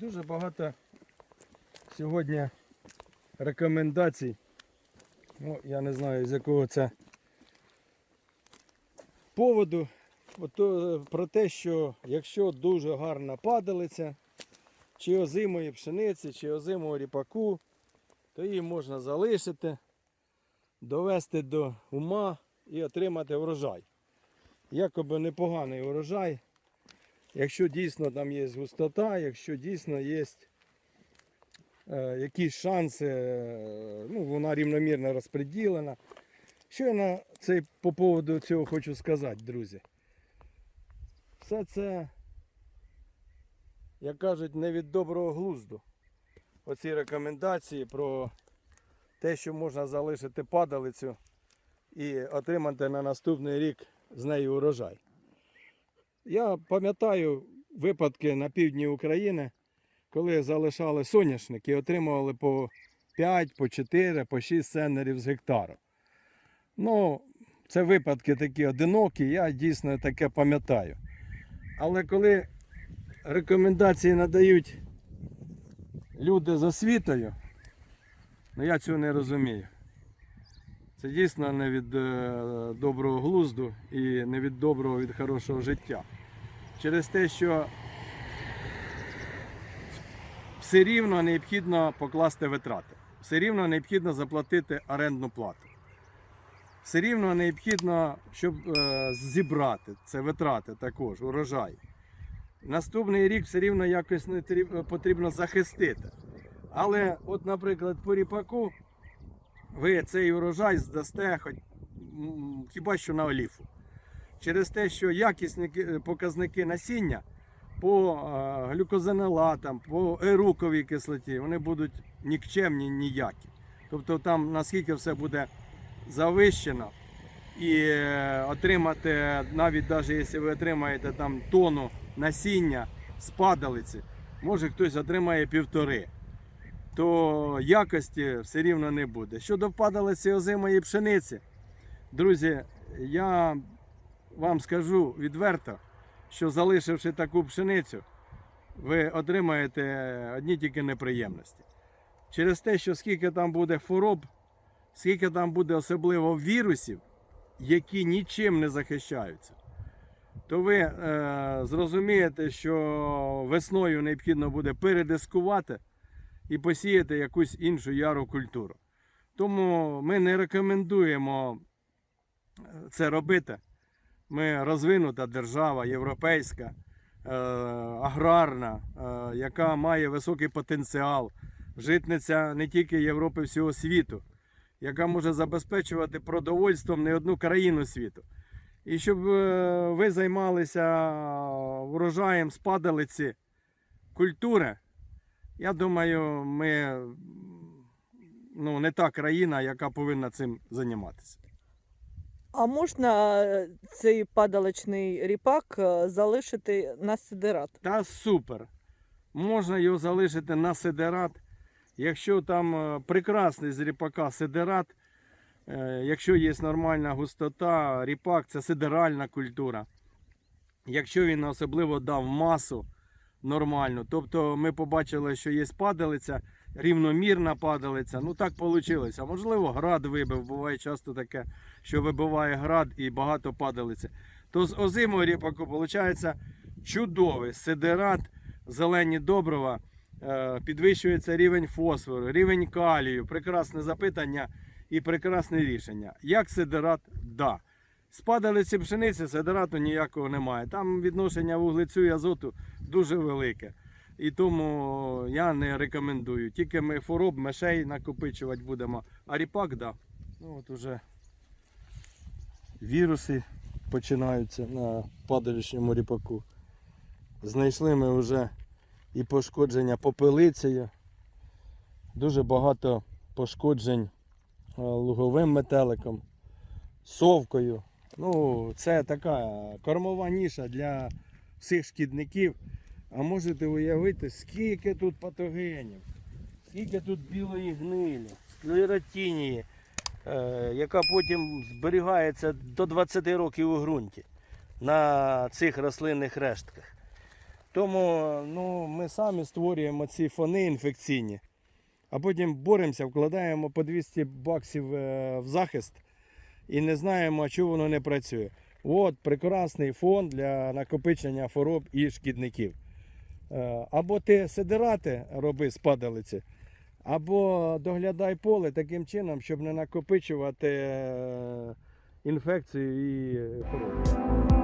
Дуже багато сьогодні рекомендацій. Ну, я не знаю з якого це поводу. Ото, про те, що якщо дуже гарна падалиця, чи озимої пшениці, чи озимого ріпаку, то її можна залишити, довести до ума і отримати врожай. Якоби непоганий урожай, якщо дійсно там є густота, якщо дійсно є е, якісь шанси, е, ну, вона рівномірно розподілена. Що я на цей, по поводу цього хочу сказати, друзі? Все це, як кажуть, не від доброго глузду. Оці рекомендації про те, що можна залишити падалицю і отримати на наступний рік з неї урожай. Я пам'ятаю випадки на півдні України, коли залишали соняшник і отримували по 5, по 4, по 6 центнерів з гектару. Ну, це випадки такі одинокі, я дійсно таке пам'ятаю. Але коли рекомендації надають люди з освітою, ну я цього не розумію. Це дійсно не від е, доброго глузду і не від доброго від хорошого життя. Через те, що все рівно необхідно покласти витрати. Все рівно необхідно заплатити орендну плату. Все рівно необхідно, щоб е, зібрати це витрати також, урожай. Наступний рік все рівно якось потрібно захистити. Але, от, наприклад, по ріпаку ви цей урожай здасте хоч, хіба що на оліфу. Через те, що якісні показники насіння по глюкозанелатам, по еруковій кислоті, вони будуть нікчемні ніякі. Тобто там наскільки все буде завищено і е, отримати, навіть навіть якщо ви отримаєте там тонну насіння з падалиці, може хтось отримає півтори то якості все рівно не буде. Щодо падалиці озимої пшениці, друзі, я вам скажу відверто, що залишивши таку пшеницю, ви отримаєте одні тільки неприємності. Через те, що скільки там буде хвороб, скільки там буде особливо вірусів, які нічим не захищаються, то ви е, зрозумієте, що весною необхідно буде передискувати і посіяти якусь іншу яру культуру. Тому ми не рекомендуємо е, це робити. Ми розвинута держава, європейська, е, аграрна, е, яка має високий потенціал, житниця не тільки Європи, всього світу, яка може забезпечувати продовольством не одну країну світу. І щоб ви займалися врожаєм з падалиці культури, я думаю, ми ну, не та країна, яка повинна цим займатися. А можна е, цей падалочний ріпак е, залишити на сидерат? Та супер. Можна його залишити на сидерат. Якщо там е, прекрасний з ріпака сидерат, якщо є нормальна густота, ріпак це сидеральна культура. Якщо він особливо дав масу нормальну, тобто ми побачили, що є падалиця, рівномірна падалиця, ну так вийшло. Можливо, град вибив, буває часто таке, що вибиває град і багато падалиці. То з озимого ріпаку виходить чудовий сидерат, зелені добрива, е, підвищується рівень фосфору, рівень калію, прекрасне запитання і прекрасне рішення. Як сидерат? Да. З падалиці пшениці сидерату ніякого немає. Там відношення вуглецю і азоту дуже велике. І тому я не рекомендую. Тільки ми хвороб, мишей накопичувати будемо. А ріпак, да. Ну от уже віруси починаються на падалічному ріпаку. Знайшли ми вже і пошкодження попелицею. Дуже багато пошкоджень е, луговим метеликом, совкою. Ну, це така кормова ніша для всіх шкідників. А можете уявити, скільки тут патогенів, скільки тут білої гнилі, склеротинії, е, яка потім зберігається до 20 років у ґрунті на цих рослинних рештках. Тому ну, ми самі створюємо ці фони інфекційні, а потім боремося, вкладаємо по 200 баксів е, в захист і не знаємо, чому воно не працює. От прекрасний фон для накопичення хвороб і шкідників. Е, Або ти сидирати роби з падалиці, або доглядай поле таким чином, щоб не накопичувати е, інфекцію і хвороби.